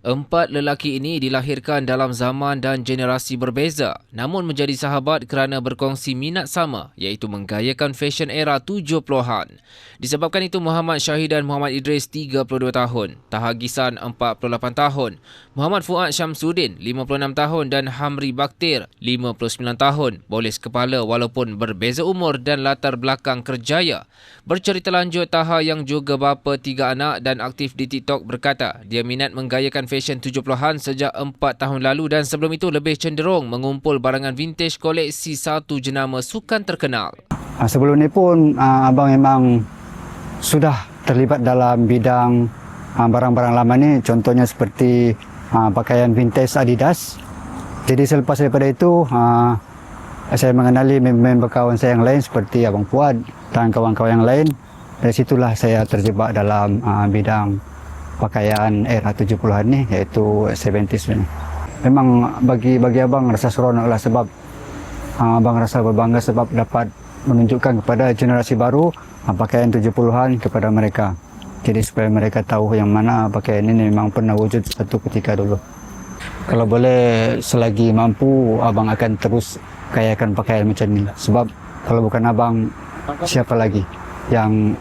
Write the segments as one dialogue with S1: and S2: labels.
S1: Empat lelaki ini dilahirkan dalam zaman dan generasi berbeza namun menjadi sahabat kerana berkongsi minat sama iaitu menggayakan fashion era 70-an. Disebabkan itu Muhammad Syahid dan Muhammad Idris 32 tahun, Tahagisan 48 tahun, Muhammad Fuad Syamsuddin 56 tahun dan Hamri Baktir 59 tahun boleh kepala walaupun berbeza umur dan latar belakang kerjaya. Bercerita lanjut Taha yang juga bapa tiga anak dan aktif di TikTok berkata dia minat menggayakan fashion 70-an sejak 4 tahun lalu dan sebelum itu lebih cenderung mengumpul barangan vintage koleksi satu jenama sukan terkenal.
S2: Ah, Sebelum ni pun ah, abang memang sudah terlibat dalam bidang ah, barang-barang lama ni contohnya seperti pakaian vintage Adidas. Jadi selepas daripada itu saya mengenali member kawan saya yang lain seperti Abang Fuad dan kawan-kawan yang lain. Dari situlah saya terjebak dalam bidang pakaian era 70-an ni iaitu 70s ni. Memang bagi bagi abang rasa seronok lah sebab ah, abang rasa berbangga sebab dapat menunjukkan kepada generasi baru ah, pakaian 70-an kepada mereka. Jadi supaya mereka tahu yang mana pakaian ini memang pernah wujud satu ketika dulu. Kalau boleh selagi mampu abang akan terus kayakan pakaian macam ni. Sebab kalau bukan abang siapa lagi yang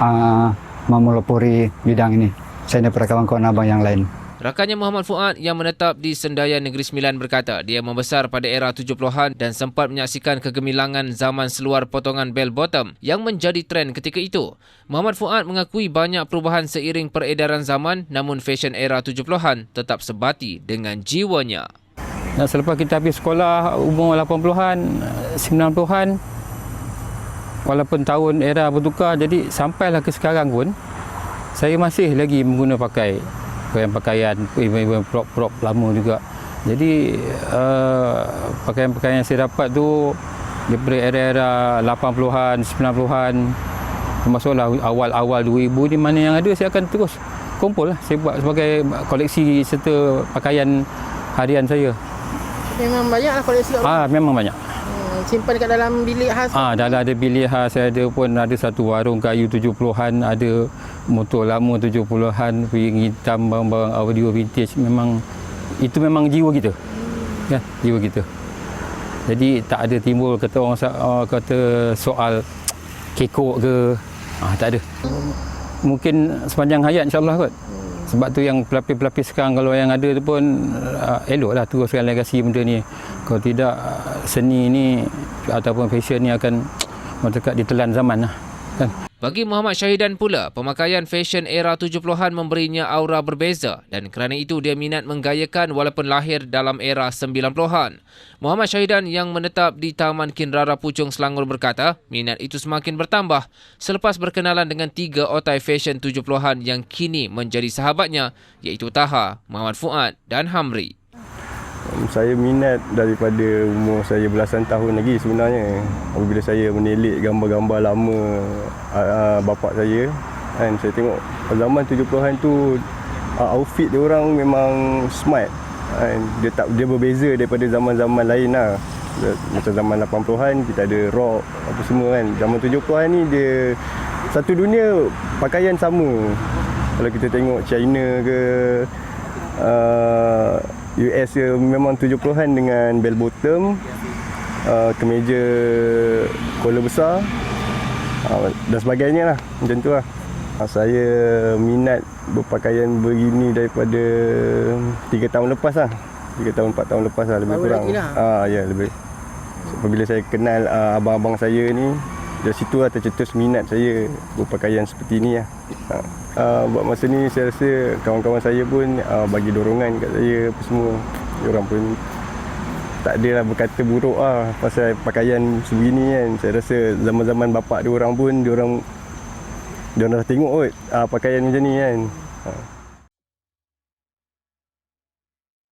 S2: uh, memelopori bidang ini. Saya daripada kawan-kawan abang yang lain.
S1: Rakannya Muhammad Fuad yang menetap di Sendayan Negeri Sembilan berkata dia membesar pada era 70-an dan sempat menyaksikan kegemilangan zaman seluar potongan bell bottom yang menjadi trend ketika itu. Muhammad Fuad mengakui banyak perubahan seiring peredaran zaman namun fashion era 70-an tetap sebati dengan jiwanya.
S3: Dan selepas kita habis sekolah umur 80-an, 90-an, walaupun tahun era bertukar, jadi sampailah ke sekarang pun, saya masih lagi mengguna pakai pakaian-pakaian, prop-prop lama juga. Jadi uh, pakaian-pakaian yang saya dapat tu daripada era-era 80-an, 90-an, termasuklah awal-awal 2000 ni mana yang ada saya akan terus kumpul lah. Saya buat sebagai koleksi serta pakaian harian saya.
S4: Memang banyak lah koleksi
S3: Ah memang banyak.
S4: Hmm, simpan dekat dalam bilik khas.
S3: Ah dalam ada bilik khas saya ada pun ada satu warung kayu 70-an, ada motor lama 70-an, piring hitam, barang-barang audio vintage memang itu memang jiwa kita. Ya, jiwa kita. Jadi tak ada timbul kata orang uh, kata soal kekok ke. Ah tak ada. Mungkin sepanjang hayat insya-Allah kot. Sebab tu yang pelapis-pelapis sekarang kalau yang ada tu pun uh, eloklah teruskan legasi benda ni. Kalau tidak uh, seni ni ataupun fashion ni akan merdekat ditelan zaman lah. Kan?
S1: Bagi Muhammad Syahidan pula, pemakaian fashion era 70-an memberinya aura berbeza dan kerana itu dia minat menggayakan walaupun lahir dalam era 90-an. Muhammad Syahidan yang menetap di Taman Kinrara Puchong Selangor berkata, minat itu semakin bertambah selepas berkenalan dengan tiga otai fashion 70-an yang kini menjadi sahabatnya iaitu Taha, Muhammad Fuad dan Hamri.
S5: Saya minat daripada umur saya belasan tahun lagi sebenarnya. Apabila saya menilik gambar-gambar lama uh, bapak saya kan saya tengok zaman 70-an tu uh, outfit dia orang memang smart. Kan? Dia tak dia berbeza daripada zaman-zaman lain lah. Macam zaman 80-an kita ada rock apa semua kan. Zaman 70-an ni dia satu dunia pakaian sama. Kalau kita tengok China ke uh, US dia memang 70-an dengan bell bottom, uh, kemeja collar besar uh, dan sebagainya lah. Macam tu lah. Uh, saya minat berpakaian begini daripada 3 tahun lepas lah. 3 tahun, 4 tahun lepas lah lebih
S4: Baru
S5: kurang.
S4: lah.
S5: Ah, ya, lebih. Apabila saya kenal uh, abang-abang saya ni, dari situ lah tercetus minat saya berpakaian seperti ni lah. Uh, uh, buat masa ni saya rasa kawan-kawan saya pun uh, bagi dorongan kat saya apa semua. Diorang pun tak adalah berkata buruk lah pasal pakaian sebegini kan. Saya rasa zaman-zaman bapak diorang pun diorang diorang dah tengok kot uh, pakaian macam ni kan. Uh.